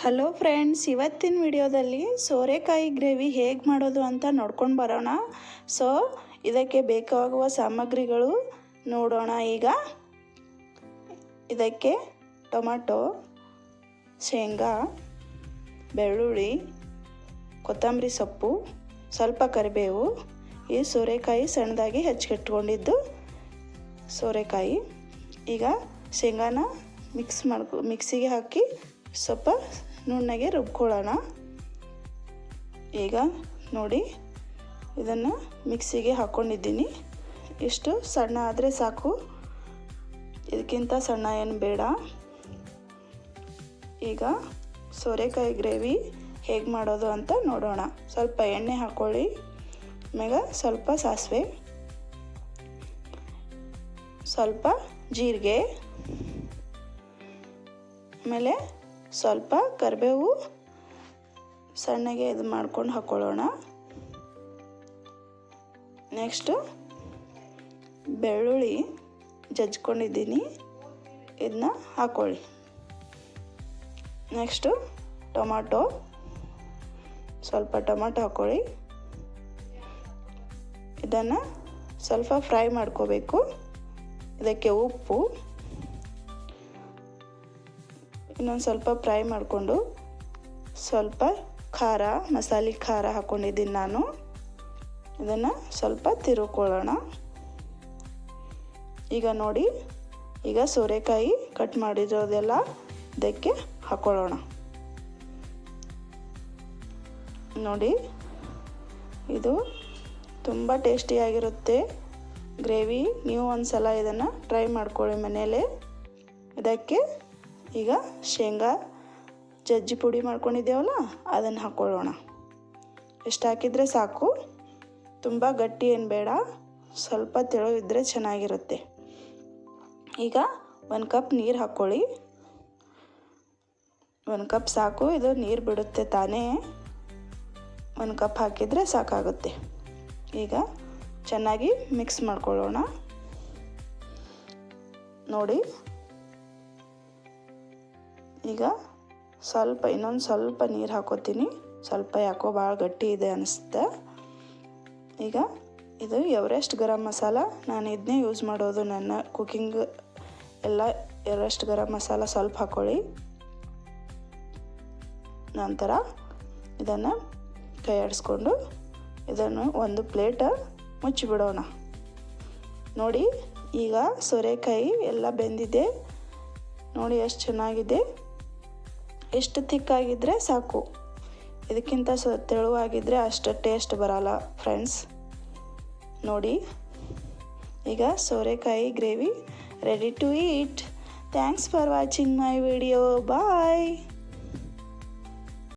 Hello friends, ಇವತ್ತಿನ ವಿಡಿಯೋದಲ್ಲಿ ಸೋರೆಕಾಯಿ ಗ್ರೇವಿ ಹೇಗೆ ಮಾಡೋದು ಅಂತ ನೋಡ್ಕೊಂಡು ಬರೋಣ. ಸೊ ಇದಕ್ಕೆ ಬೇಕಾಗುವ ಸಾಮಗ್ರಿಗಳು ನೋಡೋಣ ಈಗ. ಇದಕ್ಕೆ ಟೊಮೆಟೊ, ಶೇಂಗಾ, ಬೆಳ್ಳುಳ್ಳಿ, ಕೊತ್ತಂಬರಿ ಸೊಪ್ಪು, ಸ್ವಲ್ಪ ಕರಿಬೇವು, ಈ ಸೋರೆಕಾಯಿ ಸಣ್ಣದಾಗಿ ಹೆಚ್ಚಿಟ್ಕೊಂಡಿದ್ದು ಸೋರೆಕಾಯಿ. ಈಗ ಶೇಂಗಾನ ಮಿಕ್ಸ್ ಮಾಡ್ಕೊ ಮಿಕ್ಸಿಗೆ ಹಾಕಿ ಸ್ವಲ್ಪ ನುಣ್ಣಗೆ ರುಬ್ಕೊಳ್ಳೋಣ. ಈಗ ನೋಡಿ, ಇದನ್ನು ಮಿಕ್ಸಿಗೆ ಹಾಕ್ಕೊಂಡಿದ್ದೀನಿ ಇಷ್ಟು ಸಣ್ಣ ಆದರೆ ಸಾಕು. ಇದಕ್ಕಿಂತ ಸಣ್ಣ ಏನು ಬೇಡ. ಈಗ ಸೋರೆಕಾಯಿ ಗ್ರೇವಿ ಹೇಗೆ ಮಾಡೋದು ಅಂತ ನೋಡೋಣ. ಸ್ವಲ್ಪ ಎಣ್ಣೆ ಹಾಕ್ಕೊಳ್ಳಿ ಆಮೇಲೆ ಸ್ವಲ್ಪ ಸಾಸಿವೆ. ಸ್ವಲ್ಪ ಜೀರಿಗೆ. ಆಮೇಲೆ ಸ್ವಲ್ಪ ಕರಿಬೇವು ಸಣ್ಣಗೆ ಇದು ಮಾಡ್ಕೊಂಡು ಹಾಕ್ಕೊಳ್ಳೋಣ. ನೆಕ್ಸ್ಟು ಬೆಳ್ಳುಳ್ಳಿ ಜಜ್ಕೊಂಡಿದ್ದೀನಿ. ಇದನ್ನ ಹಾಕ್ಕೊಳ್ಳಿ. Next tomato. ಸ್ವಲ್ಪ ಟೊಮಾಟೊ ಹಾಕ್ಕೊಳ್ಳಿ. ಇದನ್ನು ಸ್ವಲ್ಪ ಫ್ರೈ ಮಾಡ್ಕೋಬೇಕು. ಇದಕ್ಕೆ ಉಪ್ಪು. ಇನ್ನೊಂದು ಸ್ವಲ್ಪ ಫ್ರೈ ಮಾಡಿಕೊಂಡು ಸ್ವಲ್ಪ ಖಾರ, ಮಸಾಲೆ ಖಾರ ಹಾಕ್ಕೊಂಡಿದ್ದೀನಿ ನಾನು. ಇದನ್ನು ಸ್ವಲ್ಪ ತಿರುಕೊಳ್ಳೋಣ. ಈಗ ನೋಡಿ, ಈಗ ಸೋರೆಕಾಯಿ ಕಟ್ ಮಾಡಿರೋದೆಲ್ಲ ಇದಕ್ಕೆ ಹಾಕ್ಕೊಳ್ಳೋಣ ನೋಡಿ, ಇದು ತುಂಬ ಟೇಸ್ಟಿಯಾಗಿರುತ್ತೆ ಗ್ರೇವಿ, ನೀವು ಒಂದು ಸಲ ಇದನ್ನು ಟ್ರೈ ಮಾಡ್ಕೊಳ್ಳಿ ಮನೆಯಲ್ಲೇ. ಇದಕ್ಕೆ ಈಗ ಶೇಂಗಾ ಜಜ್ಜಿ ಪುಡಿ ಮಾಡ್ಕೊಂಡಿದ್ದೇವಲ್ಲ, ಅದನ್ನು ಹಾಕ್ಕೊಳ್ಳೋಣ ಎಷ್ಟು ಹಾಕಿದರೆ ಸಾಕು? ತುಂಬ ಗಟ್ಟಿ ಏನು ಬೇಡ, ಸ್ವಲ್ಪ ತೆಳು ಇದ್ದರೆ ಚೆನ್ನಾಗಿರುತ್ತೆ. ಈಗ ಒಂದು ಕಪ್ ನೀರು ಹಾಕ್ಕೊಳ್ಳಿ ಒಂದು ಕಪ್ ಸಾಕು, ಇದು ನೀರು ಬಿಡುತ್ತೆ ತಾನೇ. ಒಂದು ಕಪ್ ಹಾಕಿದರೆ ಸಾಕಾಗುತ್ತೆ. ಈಗ ಚೆನ್ನಾಗಿ ಮಿಕ್ಸ್ ಮಾಡ್ಕೊಳ್ಳೋಣ. ನೋಡಿ ಈಗ ಸ್ವಲ್ಪ, ಇನ್ನೊಂದು ಸ್ವಲ್ಪ ನೀರು ಹಾಕೋತೀನಿ. ಸ್ವಲ್ಪ ಯಾಕೋ ಭಾಳ ಗಟ್ಟಿ ಇದೆ ಅನಿಸುತ್ತೆ. ಈಗ ಇದು ಎವರೆಸ್ಟ್ ಗರಂ ಮಸಾಲ. ನಾನು ಇದನ್ನೇ ಯೂಸ್ ಮಾಡೋದು. ನನ್ನ ಕುಕ್ಕಿಂಗ್ ಎಲ್ಲ ಎವರೆಸ್ಟ್ ಗರಂ ಮಸಾಲ ಸ್ವಲ್ಪ ಹಾಕ್ಕೊಳ್ಳಿ ನಂತರ ಇದನ್ನು ಕೈಯಾಡಿಸ್ಕೊಂಡು ಇದನ್ನು ಒಂದು ಪ್ಲೇಟ್ ಮುಚ್ಚಿಬಿಡೋಣ. ನೋಡಿ, ಈಗ ಸೋರೆಕಾಯಿ ಎಲ್ಲ ಬೆಂದಿದೆ. ನೋಡಿ, ಎಷ್ಟು ಚೆನ್ನಾಗಿದೆ. ಎಷ್ಟು ಥಿಕ್ಕಾಗಿದ್ದರೆ ಸಾಕು. ಇದಕ್ಕಿಂತ ಸ ತೆಳುವಾಗಿದ್ದರೆ ಅಷ್ಟು ಟೇಸ್ಟ್ ಬರಲ್ಲ ಫ್ರೆಂಡ್ಸ್ ನೋಡಿ. ಈಗ ಸೋರೆಕಾಯಿ gravy ready to eat thanks for watching my video bye